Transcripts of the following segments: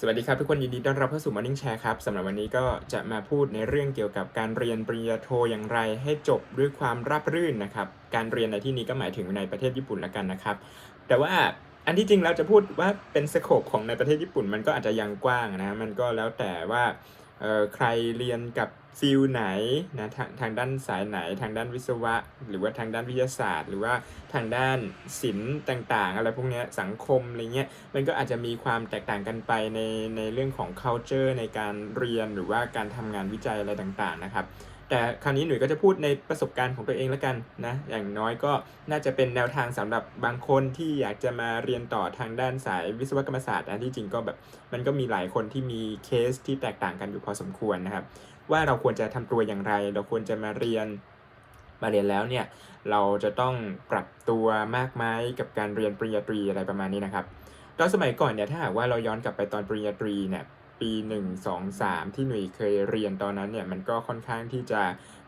สวัสดีครับทุกคนยินดีต้อนรับเข้าสู่ Morning Share ครับสำหรับวันนี้ก็จะมาพูดในเรื่องเกี่ยวกับการเรียนปริญญาโทอย่างไรให้จบด้วยความราบรื่นนะครับการเรียนในที่นี้ก็หมายถึงในประเทศญี่ปุ่นละกันนะครับแต่ว่าอันที่จริงเราจะพูดว่าเป็นสโคปของในประเทศญี่ปุ่นมันก็อาจจะยังกว้างนะมันก็แล้วแต่ว่าใครเรียนกับ ฟิลไหนนะทางทางด้านสายไหนทางด้านวิศวะ หรือว่าทางด้านวิทยาศาสตร์ หรือว่าทางด้านศิลป์ต่าง ๆ อะไรพวกนี้สังคมอะไรเงี้ยมันก็อาจจะมีความแตกต่างกันไปในในเรื่องของ culture ในการเรียนหรือว่าการทำงานวิจัยอะไรต่างๆนะครับแต่คราวนี้หนุ่ยก็จะพูดในประสบการณ์ของตัวเองแล้วกันนะอย่างน้อยก็น่าจะเป็นแนวทางสำหรับบางคนที่อยากจะมาเรียนต่อทางด้านสายวิศวกรรมศาสตร์อันที่จริงก็แบบมันก็มีหลายคนที่มีเคสที่แตกต่างกันอยู่พอสมควรนะครับ ว่าเราควรจะทำตัวอย่างไร เราควรจะมาเรียนมาเรียนแล้วเนี่ยเราจะต้องปรับตัวมากไหมกับการเรียนปริญญาตรีอะไรประมาณนี้นะครับตอนสมัยก่อนเนี่ยถ้าหากว่าเราย้อนกลับไปตอนปริญญาตรีเนี่ยปี 1 2 3 ที่หนุ่ยเคยเรียนตอนนั้นเนี่ยมันก็ค่อนข้างที่จะ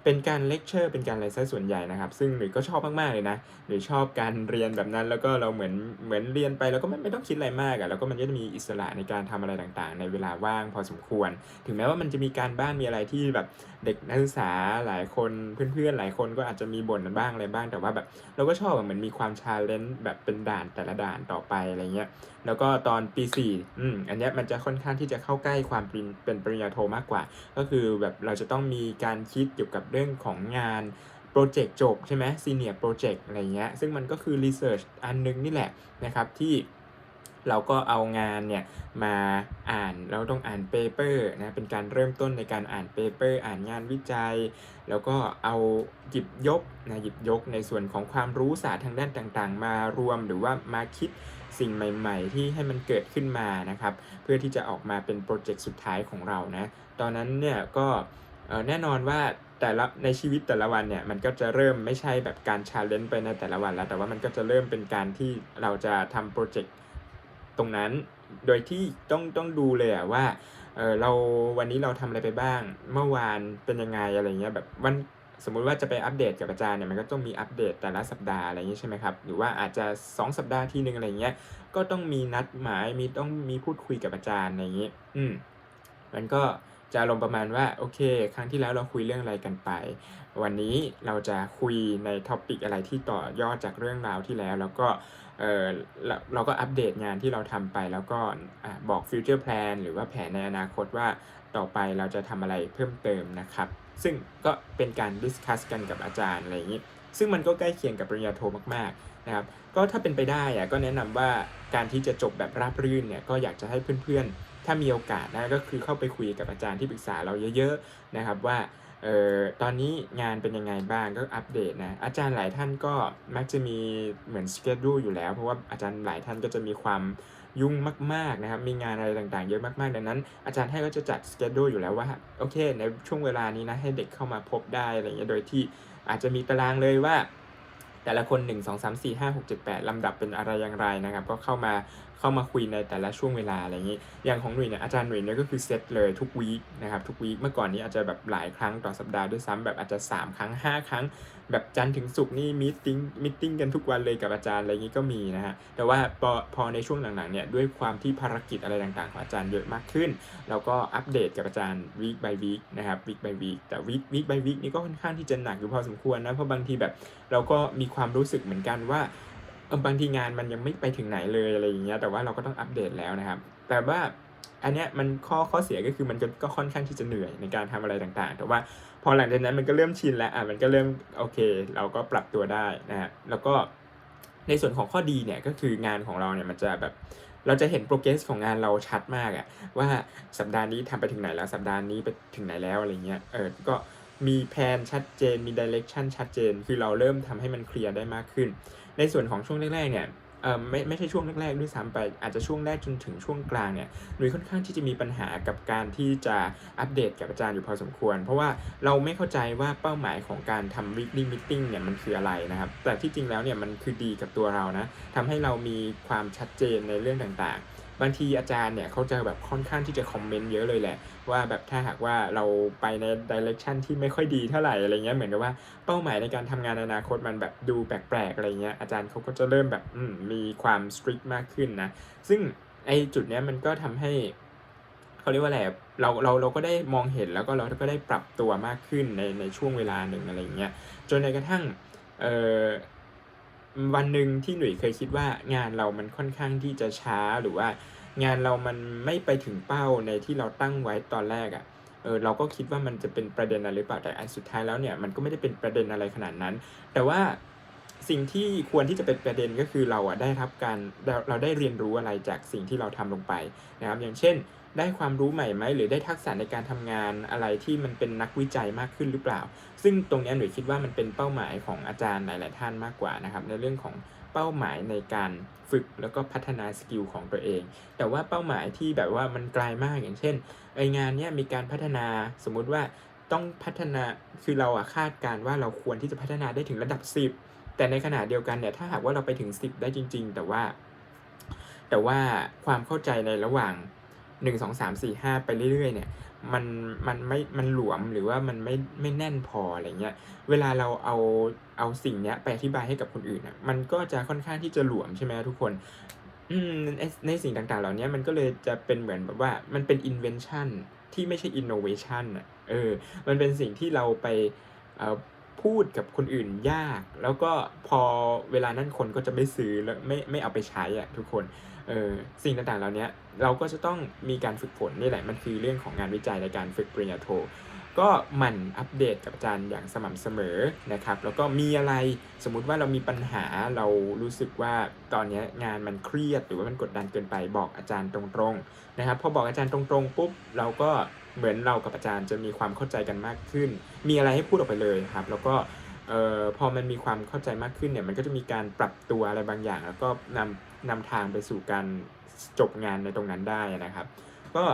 เป็นการเลคเชอร์เป็นการอะไรซะส่วนใหญ่นะครับ ซึ่งหนุ่ยก็ชอบมากๆเลยนะหนุ่ยชอบการเรียนแบบนั้น แล้วก็เราเหมือนเหมือนเรียนไปแล้วก็ไม่ไม่ต้องคิดอะไรมากอะ่ะแล้วก็มันก็จะมีอิสระในการทำอะไรต่างๆ ในเวลาว่างพอสมควร ถึงแม้ว่ามันจะมีการบ้านมีอะไรที่แบบ เด็กนักศึกษาหลายคนเพื่อนๆหลายคนก็อาจจะมีบ่นกันบ้างอะไรบ้างแต่ว่าแบบเราก็ชอบเหมือนมีความชาเลนจ์แบบเป็นด่านแต่ละด่านต่อไปอะไรเงี้ยแล้วก็ตอนปี4อืมอันนี้มันจะค่อนข้างที่จะเข้าใกล้ความเป็นเป็นปริญญาโทมากกว่า ก็คือแบบเราจะต้องมีการคิดเกี่ยวกับเรื่องของงานโปรเจกต์จบใช่ไหมซีเนียร์โปรเจกต์อะไรเงี้ยซึ่งมันก็คือรีเสิร์ชอันนึงนี่แหละนะครับที่ เราก็เอางานเนี่ยมาอ่านเราต้องอ่านเปเปอร์นะเป็นการเริ่มต้นในการอ่านเปเปอร์ อ่านงานวิจัย แล้วก็เอาหยิบยกนะหยิบยกในส่วนของความรู้ศาสตร์ทางด้านต่างๆ มารวมหรือว่ามาคิดสิ่งใหม่ๆ ที่ให้มันเกิดขึ้นมานะครับ เพื่อที่จะออกมาเป็นโปรเจกต์สุดท้ายของเรานะ ตอนนั้นเนี่ยก็แน่นอนว่าแต่ละในชีวิตแต่ละวันเนี่ยมันก็จะเริ่มไม่ใช่แบบการชาเลนจ์ไปในแต่ละวันแล้ว แต่ว่ามันก็จะเริ่มเป็นการที่เราจะทำโปรเจกต์ ตรงนั้น โดยที่ต้องต้องดูเลยอะว่าเออเราวันนี้เราทำอะไรไปบ้าง เมื่อวานเป็นยังไงอะไรเงี้ยแบบวันสมมุติว่าจะไปอัปเดตกับอาจารย์เนี่ยมันก็ต้องมีอัปเดตแต่ละสัปดาห์อะไรอย่างงี้ยใช่ไหมครับหรือว่าอาจจะ 2 สัปดาห์ทีนึงอะไรเงี้ยก็ต้องมีนัดหมายมีต้องมีพูดคุยกับอาจารย์อะไรอย่างนี้อืมมันก็ จะอารมณ์ประมาณว่าโอเค ครั้งที่แล้วเราคุยเรื่องอะไรกันไป วันนี้เราจะคุยในท็อปิกอะไรที่ต่อยอดจากเรื่องราวที่แล้ว แล้วก็เออเราเราก็อัปเดตงานที่เราทำไป แล้วก็อบอกฟิวเจอร์แพลนหรือว่าแผนในอนาคตว่าต่อไปเราจะทำอะไรเพิ่มเติมนะครับ ซึ่งก็เป็นการดิสคัสกันกับอาจารย์อะไรอย่างนี้ซึ่งมันก็ใกล้เคียงกับปริญญาโทมากๆนะครับ ก็ถ้าเป็นไปได้อะก็แนะนำว่าการที่จะจบแบบราบรื่นเนี่ยก็อยากจะให้เพื่อนๆ ถ้ามีโอกาสนะก็คือเข้าไปคุยกับอาจารย์ที่ปรึกษาเราเยอะๆนะครับว่าเอ่อตอนนี้งานเป็นยังไงบ้างก็อัปเดตนะ อาจารย์หลายท่านก็มักจะมีเหมือนสเกจดูอยู่แล้ว เพราะว่าอาจารย์หลายท่านก็จะมีความยุ่งมากๆนะครับ มีงานอะไรต่างๆ เยอะมากๆ ดังนั้น อาจารย์ให้ก็จะจัดสเกจดูอยู่แล้วว่าโอเค ในช่วงเวลานี้นะให้เด็กเข้ามาพบได้อะไรเงี้ยโดยที่อาจจะมีตารางเลยว่าแต่ละคน 1 2 3 4 5 6 7 8ลำดับเป็นอะไรอย่างไรนะครับ ก็เข้ามา เข้ามาคุยในแต่ละช่วงเวลาอะไรอย่างนี้อย่างของหนุ่ยเนี่ยอาจารย์หนุ่ยเนี่ยก็คือเซตเลยทุกวีคนะครับทุกวีคเมื่อก่อนนี้อาจจะแบบหลายครั้งต่อสัปดาห์ด้วยซ้ำแบบอาจจะ 3 ครั้ง 5 ครั้ง แบบจันทร์ถึงศุกร์นี่มีติ้งมีติ้งกันทุกวันเลยกับอาจารย์อะไรอย่างนี้ก็มีนะฮะแต่ว่าพอพอในช่วงหลังๆเนี่ยด้วยความที่ภารกิจอะไรต่างๆของอาจารย์เยอะมากขึ้นเราก็อัปเดตกับอาจารย์ week by week นะครับ week by week แต่ week week by week นี่ก็ค่อนข้างที่จะหนักอยู่พอสมควรนะเพราะบางทีแบบเราก็มีความรู้สึกเหมือนกันว่า บางทีงานมันยังไม่ไปถึงไหนเลยอะไรอย่างเงี้ยแต่ว่าเราก็ต้องอัปเดตแล้วนะครับ แต่ว่าอันเนี้ยมันข้อข้อเสียก็คือมันก็ค่อนข้างที่จะเหนื่อยในการทำอะไรต่างๆ แต่ว่าพอหลังจากนั้นมันก็เริ่มชินแล้วอะมันก็เริ่มโอเค เราก็ปรับตัวได้นะฮะแล้วก็ในส่วนของข้อดีเนี่ยก็คืองานของเราเนี่ยมันจะแบบเราจะเห็นโปรเกรสของงานเราชัดมากอะว่าสัปดาห์นี้ทำไปถึงไหนแล้วสัปดาห์นี้ไปถึงไหนแล้วอะไรเงี้ยเออก็ มีแผนชัดเจน มีดิเรกชันชัดเจน คือเราเริ่มทำให้มันเคลียร์ได้มากขึ้น ในส่วนของช่วงแรกๆเนี่ยเออไม่ไม่ใช่ช่วงแรกๆด้วยซ้ำไป อาจจะช่วงแรกจนถึงช่วงกลางเนี่ยหนุ่ยค่อนข้างที่จะมีปัญหากับการที่จะอัปเดตกับอาจารย์อยู่พอสมควร เพราะว่าเราไม่เข้าใจว่าเป้าหมายของการทำ weekly meeting เนี่ยมันคืออะไรนะครับ แต่ที่จริงแล้วเนี่ยมันคือดีกับตัวเรานะทำให้เรามีความชัดเจนในเรื่องต่างๆ บางทีอาจารย์เนี่ยเขาจะแบบค่อนข้างที่จะคอมเมนต์เยอะเลยแหละ ว่าแบบถ้าหากว่าเราไปในดิเรกชันที่ไม่ค่อยดีเท่าไหร่อะไรเงี้ยเหมือนกับว่าเป้าหมายในการทำงานในอนาคตมันแบบดูแปลกๆอะไรเงี้ยอาจารย์เขาก็จะเริ่มแบบมมีความสตริกมากขึ้นนะซึ่งไอจุดเนี้ยมันก็ทำให้เขาเรียกว่าอะไรอะเราเราเราก็ได้มองเห็นแล้วก็เราก็ได้ปรับตัวมากขึ้นในในช่วงเวลาหนึ่งอะไรอย่างเงี้ยจนในกระทั่งเออ วันหนึ่งที่หนุ่ยเคยคิดว่างานเรามันค่อนข้างที่จะช้าหรือว่างานเรามันไม่ไปถึงเป้าในที่เราตั้งไว้ตอนแรกอะ่ะเออเราก็คิดว่ามันจะเป็นประเด็นอะไรหรือเปล่าแต่อันสุดท้ายแล้วเนี่ยมันก็ไม่ได้เป็นประเด็นอะไรขนาดนั้น แต่ว่าสิ่งที่ควรที่จะเป็นประเด็นก็คือเราอะได้รับการเราเราได้เรียนรู้อะไรจากสิ่งที่เราทำลงไปนะครับอย่างเช่น ได้ความรู้ใหม่ไหมหรือได้ทักษะในการทำงานอะไรที่มันเป็นนักวิจัยมากขึ้นหรือเปล่า ซึ่งตรงนี้หนูคิดว่ามันเป็นเป้าหมายของอาจารย์หลาย ๆ ท่านมากกว่านะครับ ในเรื่องของเป้าหมายในการฝึกแล้วก็พัฒนาสกิลของตัวเอง แต่ว่าเป้าหมายที่แบบว่ามันไกลมากอย่างเช่นไองานเนี้ยมีการพัฒนาสมมุติว่าต้องพัฒนาคือเราอะคาดการว่าเราควรที่จะพัฒนาได้ถึงระดับ 10 แต่ในขณะเดียวกันเนี่ยถ้าหากว่าเราไปถึง 10 ได้จริง ๆ แต่ว่า แต่ว่าความเข้าใจในระหว่าง 1 2 3 4 5ไปเรื่อยๆ เนี่ยมันมันไม่มันหลวมหรือว่ามันไม่ไม่แน่นพออะไรเงี้ยเวลาเราเอาเอาสิ่งเนี้ยไปอธิบายให้กับคนอื่นอะมันก็จะค่อนข้างที่จะหลวมใช่ไหมทุกคนอืมในในสิ่งต่างๆ เหล่านี้มันก็เลยจะเป็นเหมือนแบบว่ามันเป็น invention ที่ไม่ใช่ innovation อะเออมันเป็นสิ่งที่เราไปเอ่อ พูดกับคนอื่นยาก แล้วก็พอเวลานั้นคนก็จะไม่ซื้อแล้วไม่ไม่เอาไปใช้อะทุกคนเออสิ่งต่างๆเหล่านี้เราก็จะต้องมีการฝึกฝนนี่แหละมันคือเรื่องของงานวิจัยในการฝึกปริญญาโท ก็หมั่นอัปเดตกับอาจารย์อย่างสม่ำเสมอนะครับแล้วก็มีอะไรสมมุติว่าเรามีปัญหาเรารู้สึกว่าตอนนี้งานมันเครียดหรือว่ามันกดดันเกินไปบอกอาจารย์ตรงๆนะครับพอบอกอาจารย์ตรงๆปุ๊บเราก็ เหมือนเรากับอาจารย์จะมีความเข้าใจกันมากขึ้น มีอะไรให้พูดออกไปเลยครับ แล้วก็เอ่อพอมันมีความเข้าใจมากขึ้นเนี่ยมันก็จะมีการปรับตัวอะไรบางอย่าง แล้วก็นำนำทางไปสู่การจบงานในตรงนั้นได้นะครับ ก็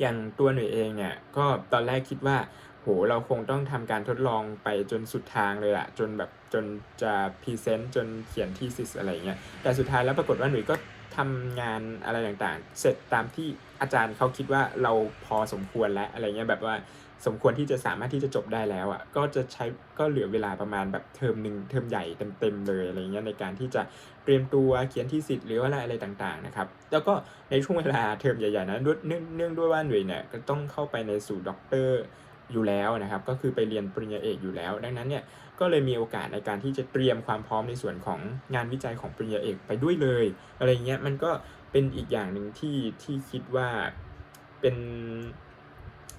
อย่างตัวหน่วยเองเนี่ยก็ตอนแรกคิดว่าโหเราคงต้องทำการทดลองไปจนสุดทางเลยอะจนแบบจนจะพรีเซนต์จนเขียนทีซิสอะไรเงี้ยแต่สุดท้ายแล้วปรากฏว่าหนุ่ยก็ ทำงานอะไรต่างๆ เสร็จตามที่อาจารย์เขาคิดว่าเราพอสมควรแล้วอะไรเงี้ยแบบว่าสมควรที่จะสามารถที่จะจบได้แล้วอะ่ะก็จะใช้ก็เหลือเวลาประมาณแบบเทอมหนึ่งเทอมใหญ่เต็มๆเลยอะไรเงี้ยในการที่จะเตรียมตัวเขียนที่สิทธิ์หรือว่าอะไรอะไรต่างๆนะครับแล้วก็ในช่วงเวลาเทอมใหญ่ๆนะด้วยเนื่องเนื่องด้วยว่าหน่วยเนี่ยก็ต้องเข้าไปในสู่ด็อกเตอร์ อยู่แล้วนะครับก็คือไปเรียนปริญญาเอกอยู่แล้ว ดังนั้นเนี่ยก็เลยมีโอกาสในการที่จะเตรียมความพร้อมในส่วนของงานวิจัยของปริญญาเอกไปด้วยเลย อะไรเงี้ยมันก็เป็นอีกอย่างหนึ่งที่ที่คิดว่าเป็น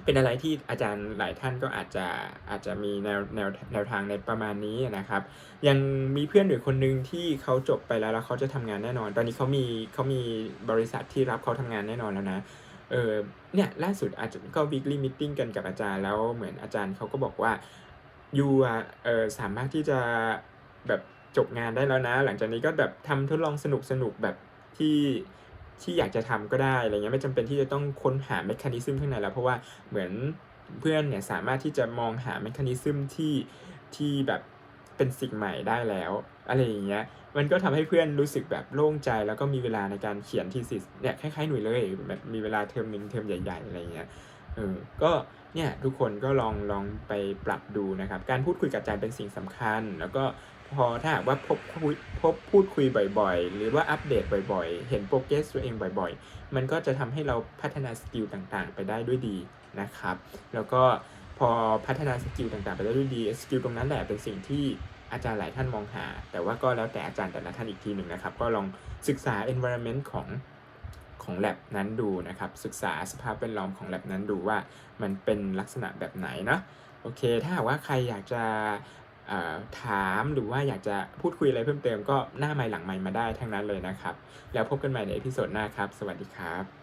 เป็นอะไรที่อาจารย์หลายท่านก็อาจจะอาจจะมีแนวแนวแนวทางในประมาณนี้นะครับ ยังมีเพื่อนอยู่คนหนึ่งที่เขาจบไปแล้วแล้วเขาจะทำงานแน่นอน ตอนนี้เขามีเขามีบริษัทที่รับเขาทำงานแน่นอนแล้วนะ เออเนี่ยล่าสุดอาจจะก็ weekly meeting กันกับอาจารย์แล้วเหมือนอาจารย์เขาก็บอกว่ายูอะเออสามารถที่จะแบบจบงานได้แล้วนะ หลังจากนี้ก็แบบทำทดลองสนุกสนุกแบบที่ที่อยากจะทำก็ได้อะไรเงี้ยไม่จำเป็นที่จะต้องค้นหาเมคานิซึมข้างในแล้ว เพราะว่าเหมือนเพื่อนเนี่ยสามารถที่จะมองหาเมคานิซึมที่ที่แบบเป็นสิ่งใหม่ได้แล้ว อะไรอย่างเงี้ยมันก็ทำให้เพื่อนรู้สึกแบบโล่งใจแล้วก็มีเวลาในการเขียนทีสิสเนี่ยคล้ายๆหนุ่ยเลยแบบมีเวลาเทอมหนึ่งเทอมใหญ่ ๆ อะไรเงี้ยเออก็เนี่ยทุกคนก็ลองลองไปปรับดูนะครับ การพูดคุยกับอาจารย์เป็นสิ่งสำคัญ แล้วก็พอถ้าหากว่าพบคุยพบพูดคุยบ่อยๆ หรือว่าอัปเดตบ่อยๆ เห็นโปรเกรสตัวเองบ่อยๆ มันก็จะทำให้เราพัฒนาสกิลต่างๆ ไปได้ด้วยดีนะครับ แล้วก็พอพัฒนาสกิลต่างๆ ไปได้ด้วยดีสกิลตรงนั้นแหละเป็นสิ่งที่ อาจารย์หลายท่านมองหา แต่ว่าก็แล้วแต่อาจารย์แต่ละท่านอีกทีหนึ่งนะครับ ก็ลองศึกษา environment ของของ lab นั้นดูนะครับ ศึกษาสภาพแวดล้อมของ lab นั้นดูว่ามันเป็นลักษณะแบบไหนเนาะโอเค ถ้าหากว่าใครอยากจะถามหรือว่าอยากจะพูดคุยอะไรเพิ่มเติมก็หน้าไมค์หลังไมค์มาได้ทั้งนั้นเลยนะครับ แล้วพบกันใหม่ในเอพิโซดหน้าครับ สวัสดีครับ